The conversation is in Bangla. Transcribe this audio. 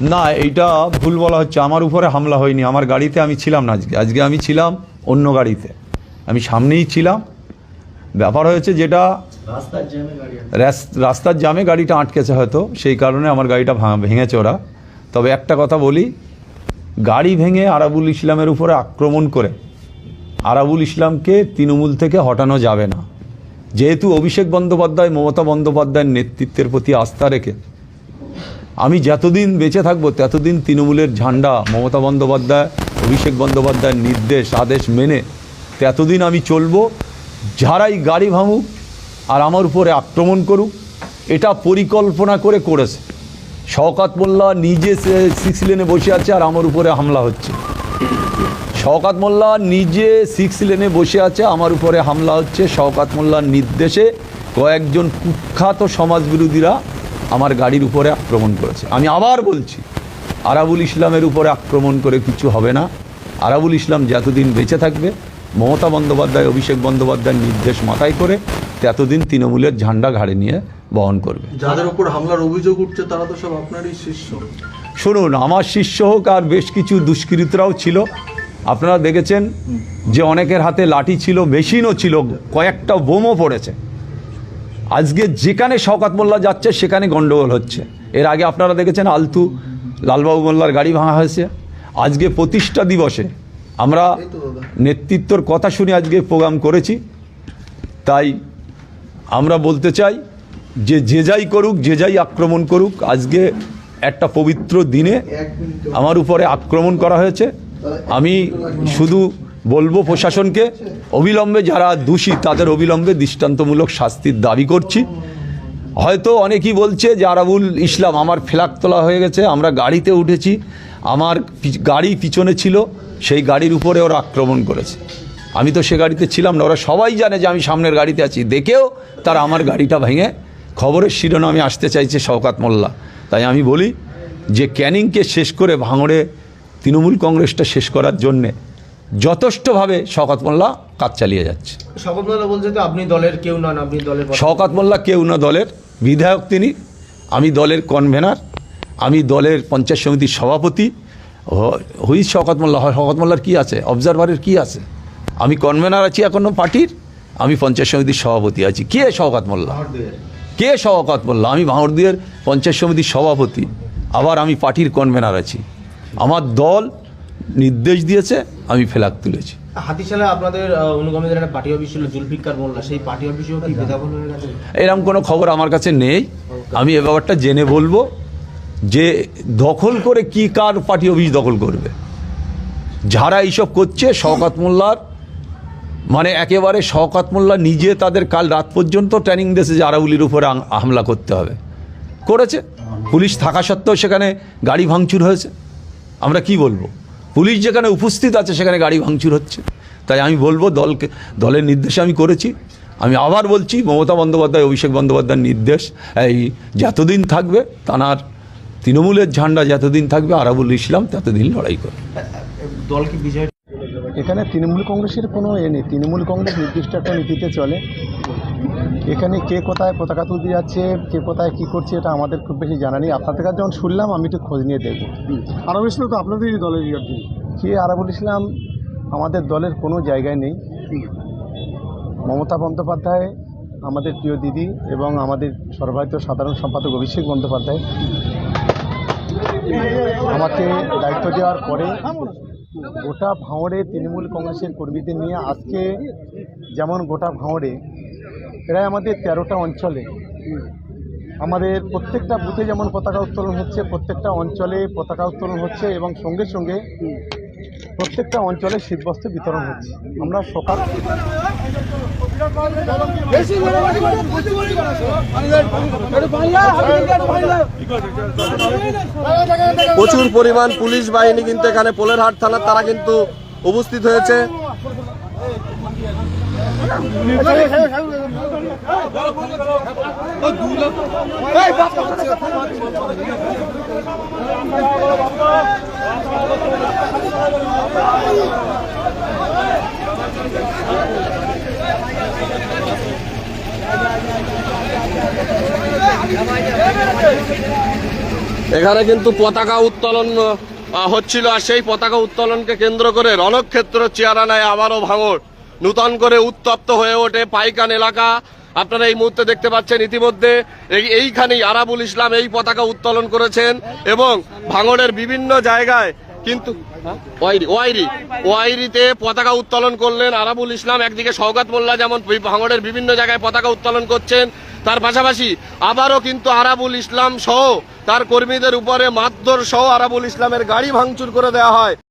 না এইটা ভুল বলা হচ্ছে। আমার উপরে হামলা হয়নি। আমার গাড়িতে আমি ছিলাম না। আজকে আজকে আমি ছিলাম অন্য গাড়িতে। আমি সামনেই ছিলাম। ব্যাপার হয়েছে যেটা রাস- রাস্তার জামে গাড়িটা আটকেছে হয়তো। সেই কারণে আমার গাড়িটা ভাঙ- ভেঙেছে ওরা। তবে একটা কথা বলি গাড়ি ভেঙে আরাবুল ইসলামের উপরে আক্রমণ করে আরাবুল ইসলামকে তৃণমূল থেকে হটানো যাবে না। যেহেতু অভিষেক বন্দ্যোপাধ্যায় মমতা বন্দ্যোপাধ্যায়ের নেতৃত্বের প্রতি আস্থা রেখে আমি যতদিন বেঁচে থাকব, ততদিন তৃণমূলের ঝান্ডা, মমতা বন্দ্যোপাধ্যায়, অভিষেক বন্দ্যোপাধ্যায়ের নির্দেশ, আদেশ মেনে ততদিন আমি চলবো। যারাই গাড়ি ভাঙুক আর আমার উপরে আক্রমণ করুক, এটা পরিকল্পনা করে করেছে। শওকাত মোল্লা নিজে সিক্স লেনে বসে আছে আর আমার উপরে হামলা হচ্ছে। শওকাত মোল্লা নিজে সিক্স লেনে বসে আছে, আমার উপরে হামলা হচ্ছে। শওকাত মোল্লার নির্দেশে কয়েকজন কুখ্যাত সমাজবিরোধীরা আমার গাড়ির উপরে আক্রমণ করেছে। আমি আবার বলছি আরাবুল ইসলামের উপরে আক্রমণ করে কিছু হবে না। আরাবুল ইসলাম যতদিন বেঁচে থাকবে মমতা বন্দ্যোপাধ্যায় অভিষেক বন্দ্যোপাধ্যায়ের নির্দেশ মাথায় করে ততদিন তৃণমূলের ঝান্ডা ঘাড়ে নিয়ে বহন করবে। যাদের উপর হামলার অভিযোগ উঠছে তারা তো সব আপনারই শিষ্য। শুনুন আমার শিষ্য হোক আর বেশ কিছু দুষ্কৃতরাও ছিল। আপনারা দেখেছেন যে অনেকের হাতে লাঠি ছিল মেশিনও ছিল কয়েকটা বোমও পড়েছে। আজকে যেখানে শওকাত মোল্লা যাচ্ছে সেখানে গন্ডগোল হচ্ছে। এর আগে আপনারা দেখেছেন আলতু লালবাবু মোল্লার গাড়ি ভাঙা হয়েছে। আজকে প্রতিষ্ঠা দিবসে আমরা নেতৃত্বর কথা শুনে আজকে প্রোগ্রাম করেছি। তাই আমরা বলতে চাই যে যে যাই করুক যে যাই আক্রমণ করুক আজকে একটা পবিত্র দিনে আমার উপরে আক্রমণ করা হয়েছে। আমি শুধু বলব প্রশাসনকে, অবিলম্বে যারা দোষী তাদের অবিলম্বে দৃষ্টান্তমূলক শাস্তির দাবি করছি। হয়তো অনেকেই বলছে যে আরাবুল ইসলাম, আমার ফ্ল্যাগ তোলা হয়ে গেছে, আমরা গাড়িতে উঠেছি, আমার গাড়ি পিছনে ছিল, সেই গাড়ির উপরে ওরা আক্রমণ করেছে। আমি তো সে গাড়িতে ছিলাম না, ওরা সবাই জানে যে আমি সামনের গাড়িতে আছি। দেখেও তারা আমার গাড়িটা ভেঙে খবরের শিরোনামে আসতে চাইছে শওকাত মোল্লা। তাই আমি বলি যে ক্যানিংকে শেষ করে ভাঙড়ে তৃণমূল কংগ্রেসটা শেষ করার জন্যে যথেষ্টভাবে শওকাত মোল্লা কাজ চালিয়ে যাচ্ছে। শপথমালা বলছে তো আপনি দলের কেউ নন আপনি দলের শওকাত মোল্লা কেউ না দলের বিধায়ক তিনি আমি দলের কনভেনার আমি দলের পঞ্চায়েত সমিতির সভাপতি। হুই শওকাত মোল্লা হয় শওকাত মোল্লার কী আছে? অবজারভারের কী আছে? আমি কনভেনার আছি এখনও পার্টির আমি পঞ্চায়েত সমিতির সভাপতি আছি। কে শওকাত মোল্লা? কে শওকাত মোল্লা? আমি ভাঙড়দিয়ের পঞ্চায়েত সমিতির সভাপতি আবার আমি পার্টির কনভেনার আছি। আমার দল নির্দেশ দিয়েছে আমি ফেলাক তুলেছি। হাতিশালা আপনাদের অনুগামীদের একটা পার্টি অফিস ছিল জুলফিকার মোল্লা। সেই পার্টি অফিসেও কি বেদাবল হয়ে গেছে? এরকম কোনো খবর আমার কাছে নেই। আমি এ ব্যাপারটা জেনে বলব যে দখল করে কি কার পার্টি অফিস দখল করবে। যারা এইসব করছে শওকাত মোল্লার মানে একেবারে শওকাত মোল্লা নিজে তাদের কাল রাত পর্যন্ত ট্রেনিং দিয়েছে যে আরাউলির উপরে হামলা করতে হবে। করেছে। পুলিশ থাকা সত্ত্বেও সেখানে গাড়ি ভাঙচুর হয়েছে। আমরা কি বলব? পুলিশ যেখানে উপস্থিত আছে সেখানে গাড়ি ভাঙচুর হচ্ছে। তাই আমি বলব দলকে দলের নির্দেশে আমি করেছি। আমি আবার বলছি মমতা বন্দ্যোপাধ্যায় অভিষেক বন্দ্যোপাধ্যায়ের নির্দেশ এই যতদিন থাকবে তানার তৃণমূলের ঝান্ডা যতদিন থাকবে আরাবুল ইসলাম ততদিন লড়াই করবে। দল কি বিজয় এখানে তৃণমূল কংগ্রেসের কোনো এ নেই। তৃণমূল কংগ্রেস নির্দিষ্ট একটা নীতিতে চলে। এখানে কে কোথায় পতাকা তুলতে যাচ্ছে কে কোথায় কী করছে এটা আমাদের খুব বেশি জানা নেই। আপনাদের কাছে যখন শুনলাম আমি একটু খোঁজ নিয়ে দেখব। আরব ইসলাম তো আপনাদেরই দলের আর কি। আরাবুল ইসলাম? আমাদের দলের কোনো জায়গায় নেই। মমতা বন্দ্যোপাধ্যায় আমাদের প্রিয় দিদি এবং আমাদের সর্বভারতীয় সাধারণ সম্পাদক অভিষেক বন্দ্যোপাধ্যায়। আমাকে দায়িত্ব দেওয়ার পরে গোটা ভাঁড়ে তৃণমূল কংগ্রেসের কর্মীদের নিয়ে আজকে যেমন গোটা ভাঁড়ে প্রায় আমাদের তেরোটা অঞ্চলে। আমাদের প্রত্যেকটা বুথে যেমন পতাকা উত্তোলন হচ্ছে প্রত্যেকটা অঞ্চলে পতাকা উত্তোলন হচ্ছে এবং সঙ্গে সঙ্গে প্রত্যেকটা অঞ্চলে শীতবস্ত্র বিতরণ হচ্ছে। আমরা সকাল প্রচুর পরিমাণ পুলিশ বাহিনী কিন্তু এখানে পোলেরহাট থানার তারা কিন্তু উপস্থিত হয়েছে। এখানে কিন্তু পতাকা উত্তোলন হচ্ছিল আর সেই পতাকা উত্তোলনকে কেন্দ্র করে রণক্ষেত্র চেয়ারা নেয় আবারও ভাঙড়। নূতন করে উত্তপ্ত হয়ে ওঠে পাইকান এলাকা। আপনারা এই মুহূর্তে দেখতে পাচ্ছেন ইতিমধ্যে এই- এইখানেই আরাবুল ইসলাম এই পতাকা উত্তোলন করেছেন এবং ভাঙড়ের বিভিন্ন জায়গায় কিন্তু ওয়াইরি ওয়াইরিতে পতাকা উত্তোলন করলেন আরাবুল ইসলাম। একদিকে সৌগাত মোল্লা যেমন ভাঙড়ের বিভিন্ন জায়গায় পতাকা উত্তোলন করছেন, তার পাশাপাশি আবারও কিন্তু আরাবুল ইসলাম সহ তার কর্মীদের উপরে মারধর সহ আরাবুল ইসলামের গাড়ি ভাঙচুর করে দেওয়া হয়।